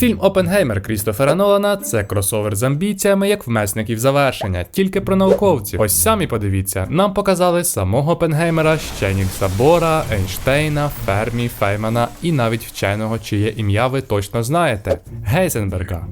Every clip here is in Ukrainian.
Фільм Опенгеймер Крістофера Нолана це кросовер з амбіціями як вмесників завершення, тільки про науковців. Ось самі подивіться, нам показали самого Опенгеймера, ще Бора, Ейнштейна, Фермі, Феймана і навіть вченого, чиє ім'я ви точно знаєте Гейзенберга.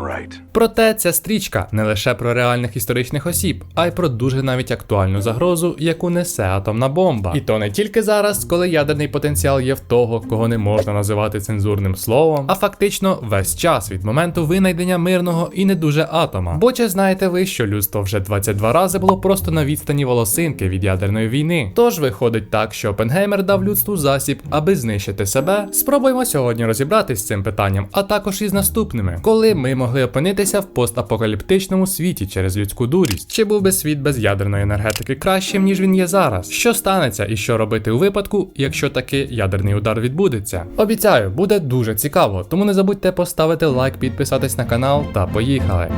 Right. Проте ця стрічка не лише про реальних історичних осіб, а й про дуже навіть актуальну загрозу, яку несе атомна бомба. І то не тільки зараз, коли ядерний потенціал є в того, кого не можна називати цензурним словом, а фактично весь час від моменту винайдення мирного і не дуже атома. Бо чи знаєте ви, що людство вже 22 рази було просто на відстані волосинки від ядерної війни? Тож виходить так, що Опенгеймер дав людству засіб, аби знищити себе. Спробуємо сьогодні розібратись з цим питанням, а також із наступними, коли ми могли опинитися в постапокаліптичному світі через людську дурість. Чи був би світ без ядерної енергетики кращим, ніж він є зараз? Що станеться і що робити у випадку, якщо таки ядерний удар відбудеться? Обіцяю, буде дуже цікаво, тому не забудьте поставити лайк, підписатись на канал та поїхали.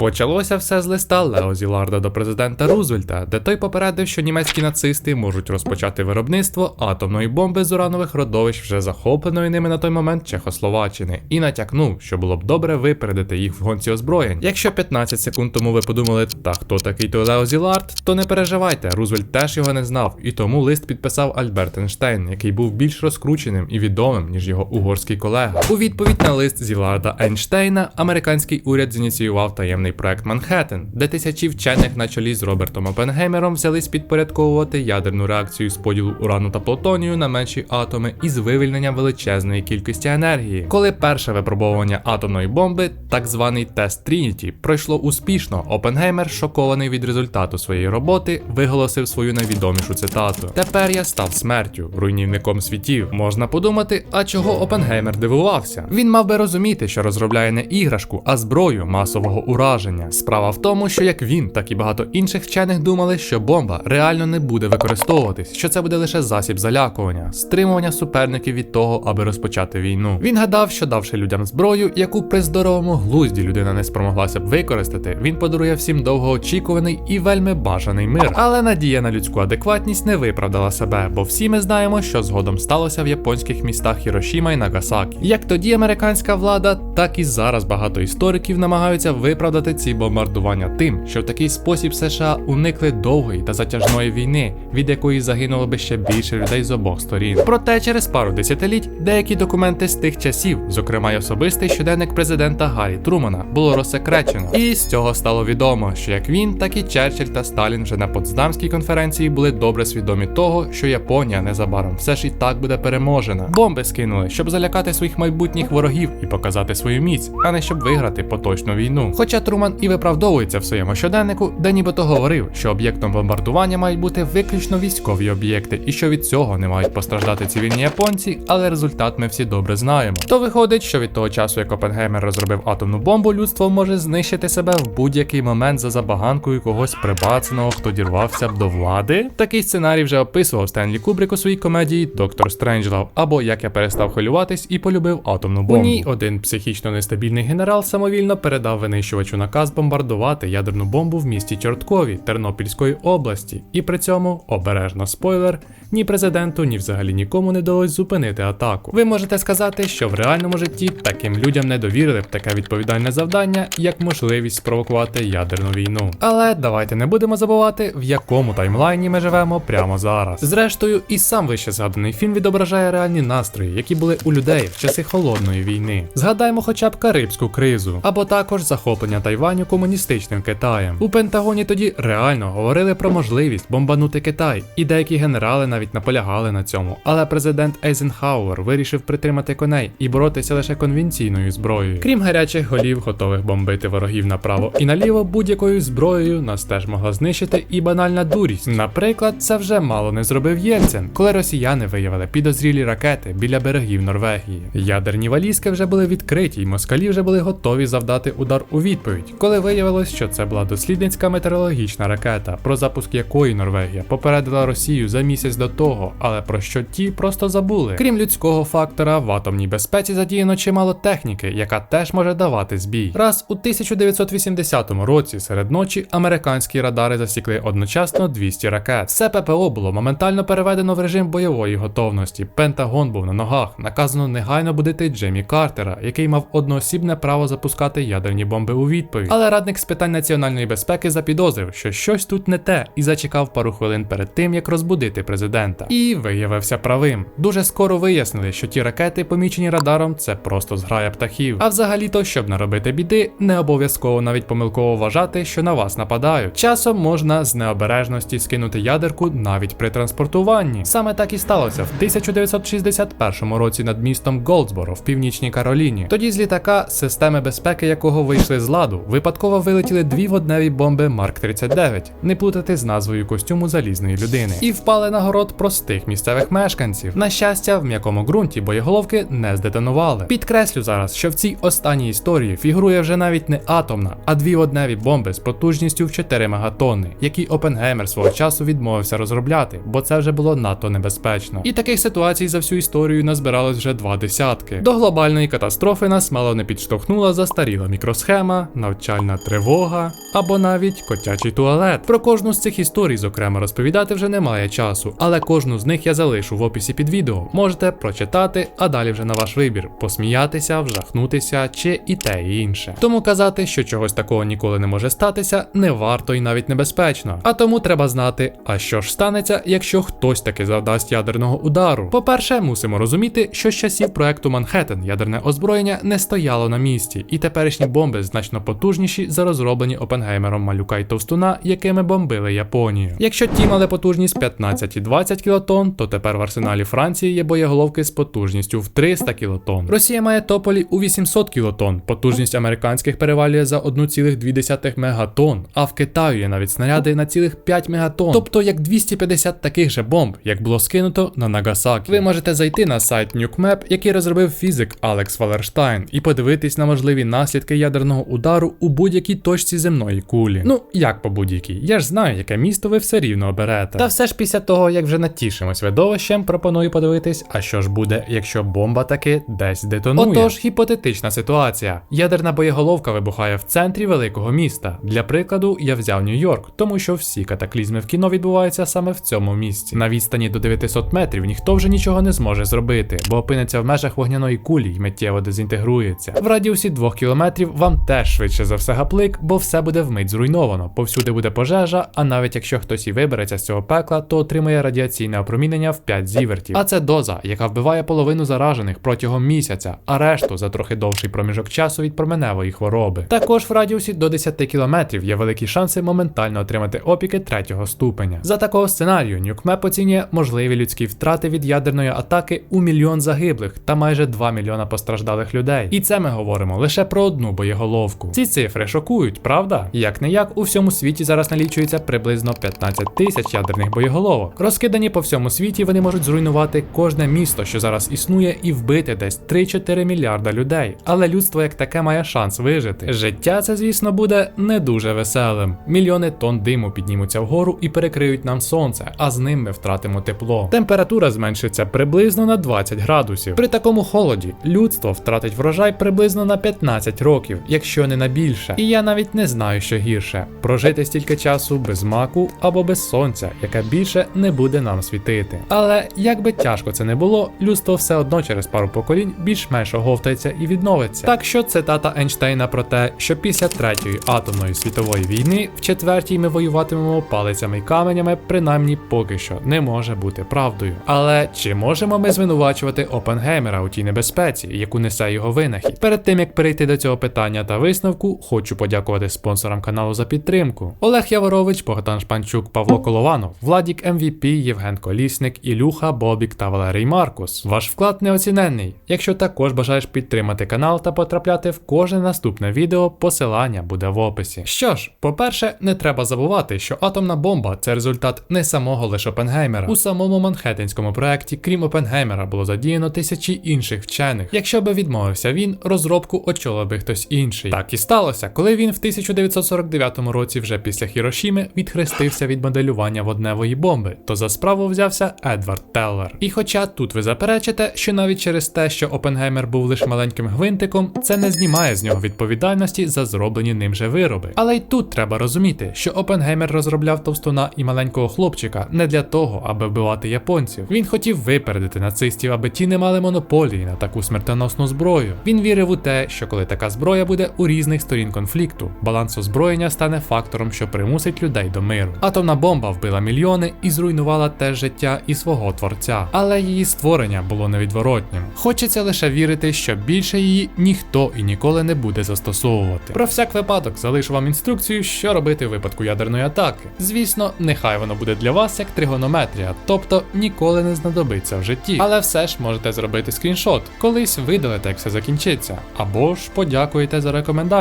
Почалося все з листа Лео Зіларда до президента Рузвельта, де той попередив, що німецькі нацисти можуть розпочати виробництво атомної бомби з уранових родовищ вже захопленої ними на той момент Чехословаччини, і натякнув, що було б добре випередити їх в гонці озброєнь. Якщо 15 секунд тому ви подумали, та хто такий той Лео Зілард, то не переживайте, Рузвельт теж його не знав, і тому лист підписав Альберт Ейнштейн, який був більш розкрученим і відомим, ніж його угорський колега. У відповідь на лист Зіларда Ейнштейна американський уряд зініціював таємний проект Манхеттен, де тисячі вчених на чолі з Робертом Опенгеймером взялись підпорядковувати ядерну реакцію з поділу урану та плутонію на менші атоми із вивільненням величезної кількості енергії. Коли перше випробовування атомної бомби, так званий тест Трініті, пройшло успішно, Опенгеймер, шокований від результату своєї роботи, виголосив свою найвідомішу цитату: Тепер я став смертю, руйнівником світів. Можна подумати, а чого Опенгеймер дивувався? Він мав би розуміти, що розробляє не іграшку, а зброю масового ураження. Справа в тому, що як він, так і багато інших вчених думали, що бомба реально не буде використовуватись, що це буде лише засіб залякування, стримування суперників від того, аби розпочати війну. Він гадав, що давши людям зброю, яку при здоровому глузді людина не спромоглася б використати, він подарує всім довгоочікуваний і вельми бажаний мир. Але надія на людську адекватність не виправдала себе, бо всі ми знаємо, що згодом сталося в японських містах Хірошіма і Нагасакі. Як тоді американська влада, так і зараз багато істориків намагаються виправдати ці бомбардування тим, що в такий спосіб США уникли довгої та затяжної війни, від якої загинуло би ще більше людей з обох сторін. Проте через пару десятиліть деякі документи з тих часів, зокрема й особистий щоденник президента Гаррі Трумана, було розсекречено. І з цього стало відомо, що як він, так і Черчилль та Сталін вже на Потсдамській конференції були добре свідомі того, що Японія незабаром все ж і так буде переможена. Бомби скинули, щоб залякати своїх майбутніх ворогів і показати свою міць, а не щоб виграти поточну війну. Хоча Труман і виправдовується в своєму щоденнику, де нібито говорив, що об'єктом бомбардування мають бути виключно військові об'єкти, і що від цього не мають постраждати цивільні японці, але результат ми всі добре знаємо. То виходить, що від того часу, як Опенгеймер розробив атомну бомбу, людство може знищити себе в будь-який момент за забаганкою когось прибацаного, хто дірвався б до влади. Такий сценарій вже описував Стенлі Кубрик у своїй комедії Доктор Стренджлав, або як я перестав хвилюватись і полюбив атомну бомбу. У ній один психічно нестабільний генерал самовільно передав винищувачу наказ бомбардувати ядерну бомбу в місті Чорткові Тернопільської області, і при цьому обережно спойлер. Ні президенту, ні взагалі нікому не вдалось зупинити атаку. Ви можете сказати, що в реальному житті таким людям не довірили б таке відповідальне завдання, як можливість спровокувати ядерну війну. Але давайте не будемо забувати, в якому таймлайні ми живемо прямо зараз. Зрештою, і сам вище згаданий фільм відображає реальні настрої, які були у людей в часи холодної війни. Згадаймо хоча б Карибську кризу, або також захоплення Тайваню комуністичним Китаєм. У Пентагоні тоді реально говорили про можливість бомбанути Китай, і деякі генерали навіть наполягали на цьому. Але президент Ейзенхауер вирішив притримати коней і боротися лише конвенційною зброєю. Крім гарячих голів, готових бомбити ворогів направо і наліво, будь-якою зброєю нас теж могла знищити і банальна дурість. Наприклад, це вже мало не зробив Єльцин, коли росіяни виявили підозрілі ракети біля берегів Норвегії. Ядерні валізки вже були відкриті, і москалі вже були готові завдати удар у відповідь. Відповідь, коли виявилось, що це була дослідницька метеорологічна ракета, про запуск якої Норвегія попередила Росію за місяць до того, але про що ті просто забули. Крім людського фактора, в атомній безпеці задіяно чимало техніки, яка теж може давати збій. Раз у 1980 році серед ночі американські радари засікли одночасно 200 ракет. Все ППО було моментально переведено в режим бойової готовності. Пентагон був на ногах. Наказано негайно будити Джеймі Картера, який мав одноосібне право запускати ядерні бомби у відповідь. Але радник з питань національної безпеки запідозрив, що щось тут не те, і зачекав пару хвилин перед тим, як розбудити президента. І виявився правим. Дуже скоро вияснили, що ті ракети, помічені радаром, це просто зграя птахів. А взагалі-то, щоб наробити біди, не обов'язково навіть помилково вважати, що на вас нападають. Часом можна з необережності скинути ядерку навіть при транспортуванні. Саме так і сталося в 1961 році над містом Голдсборо в північній Кароліні. Тоді з літака, системи безпеки якого вийшли з ладу, випадково вилетіли дві водневі бомби Марк 39, не плутати з назвою костюму залізної людини, і впали на город простих місцевих мешканців. На щастя, в м'якому ґрунті боєголовки не здетонували. Підкреслю зараз, що в цій останній історії фігурує вже навіть не атомна, а дві водневі бомби з потужністю в 4 мегатонни, які Опенгеймер свого часу відмовився розробляти, бо це вже було надто небезпечно. І таких ситуацій за всю історію назбиралось вже два десятки. До глобальної катастрофи нас мало не підштовхнула застаріла мікросхема, навчальна тривога або навіть котячий туалет. Про кожну з цих історій, зокрема, розповідати вже немає часу, але кожну з них я залишу в описі під відео. Можете прочитати, а далі вже на ваш вибір: посміятися, вжахнутися чи і те і інше. Тому казати, що чогось такого ніколи не може статися, не варто і навіть небезпечно. А тому треба знати, а що ж станеться, якщо хтось таки завдасть ядерного удару. По-перше, мусимо розуміти, що з часів проекту Манхеттен ядерне озброєння не стояло на місці, і теперішні бомби значно потужніші за розроблені Опенгеймером малюка й товстуна, якими бомбили Японію. Якщо ті мали потужність 15 і 20 кілотон, то тепер в арсеналі Франції є боєголовки з потужністю в 300 кілотон. Росія має тополі у 800 кілотон, потужність американських перевалює за 1,2 мегатон, а в Китаю є навіть снаряди на цілих 5 мегатон, тобто як 250 таких же бомб, як було скинуто на Нагасакі. Ви можете зайти на сайт NukeMap, який розробив фізик Алекс Валерштайн, і подивитись на можливі наслідки ядерного удару у будь-якій точці земної кулі. Ну як по будь-якій, я ж знаю, яке місто ви все рівно оберете. Та все ж після того, як вже натішимось видовищем, пропоную подивитись, а що ж буде, якщо бомба таки десь детонує. Отож, гіпотетична ситуація. Ядерна боєголовка вибухає в центрі великого міста. Для прикладу, я взяв Нью-Йорк, тому що всі катаклізми в кіно відбуваються саме в цьому місці. На відстані до 900 метрів ніхто вже нічого не зможе зробити, бо опиниться в межах вогняної кулі і миттєво дезінтегрується. В радіусі 2 кілометрів вам теж швидше за все гаплик, бо все буде вмить зруйновано. Повсюди буде пожежа, а навіть якщо хтось і вибереться з цього пекла, то отримує радіаційне опромінення в 5 зівертів. А це доза, яка вбиває половину заражених протягом місяця, а решту за трохи довший проміжок часу від променевої хвороби. Також в радіусі до 10 кілометрів є великі шанси моментально отримати опіки третього ступеня. За такого сценарію Нюкмеп оцінює можливі людські втрати від ядерної атаки у мільйон загиблих та майже 2 мільйона постраждалих людей. І це ми говоримо лише про одну боєголовку. Ці цифри шокують, правда? Як не як у всьому світі зараз налічується приблизно 15 тисяч ядерних боєголовок. Розкидані по всьому світі, вони можуть зруйнувати кожне місто, що зараз існує, і вбити десь 3-4 мільярда людей. Але людство як таке має шанс вижити. Життя це, звісно, буде не дуже веселим. Мільйони тонн диму піднімуться вгору і перекриють нам сонце, а з ним ми втратимо тепло. Температура зменшиться приблизно на 20 градусів. При такому холоді людство втратить врожай приблизно на 15 років, якщо не на більше. І я навіть не знаю, що гірше прожити стільки часу без маку або без сонця, яке більше не буде нам світити. Але як би тяжко це не було, людство все одно через пару поколінь більш-менш оговтається і відновиться. Так що цитата Ейнштейна про те, що після третьої атомної світової війни в четвертій ми воюватимемо палицями й каменями, принаймні поки що не може бути правдою. Але чи можемо ми звинувачувати Опенгеймера у тій небезпеці, яку несе його винахід? Перед тим як перейти до цього питання та висновку, хочу подякувати спонсорам каналу за підтримку: Олег Яворович, Богдан Шпанчук, Павло Колованов, Владік МВП, Євген Колісник, Ілюха, Бобік та Валерій Маркус. Ваш вклад неоціненний. Якщо також бажаєш підтримати канал та потрапляти в кожне наступне відео, посилання буде в описі. Що ж, по-перше, не треба забувати, що атомна бомба це результат не самого лише Опенгеймера. У самому Манхеттенському проекті, крім Опенгеймера, було задіяно тисячі інших вчених. Якщо би відмовився він, розробку очолив би хтось інший. Так і сталося, коли він в 1949 році, вже після Хірошіми, відхрестився від моделювання водневої бомби, то за справу взявся Едвард Теллер. І хоча тут ви заперечите, що навіть через те, що Опенгеймер був лише маленьким гвинтиком, це не знімає з нього відповідальності за зроблені ним же вироби. Але й тут треба розуміти, що Опенгеймер розробляв товстуна і маленького хлопчика не для того, аби вбивати японців. Він хотів випередити нацистів, аби ті не мали монополії на таку смертоносну зброю. Він вірив у те, що коли така зброя буде у різних сторін конфлікту, баланс озброєння стане фактором, що примусить людей до миру. Атомна бомба вбила мільйони і зруйнувала те життя і свого творця, але її створення було невідворотнім. Хочеться лише вірити, що більше її ніхто і ніколи не буде застосовувати. Про всяк випадок залишу вам інструкцію, що робити в випадку ядерної атаки. Звісно, нехай воно буде для вас як тригонометрія, тобто ніколи не знадобиться в житті. Але все ж можете зробити скріншот, колись видалите, як все закінчиться, або ж подякуєте за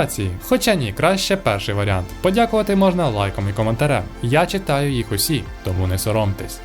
рекомендації. Хоча ні, краще перший варіант. Подякувати можна лайком і коментарем. Я читаю їх усі, тому не соромтесь.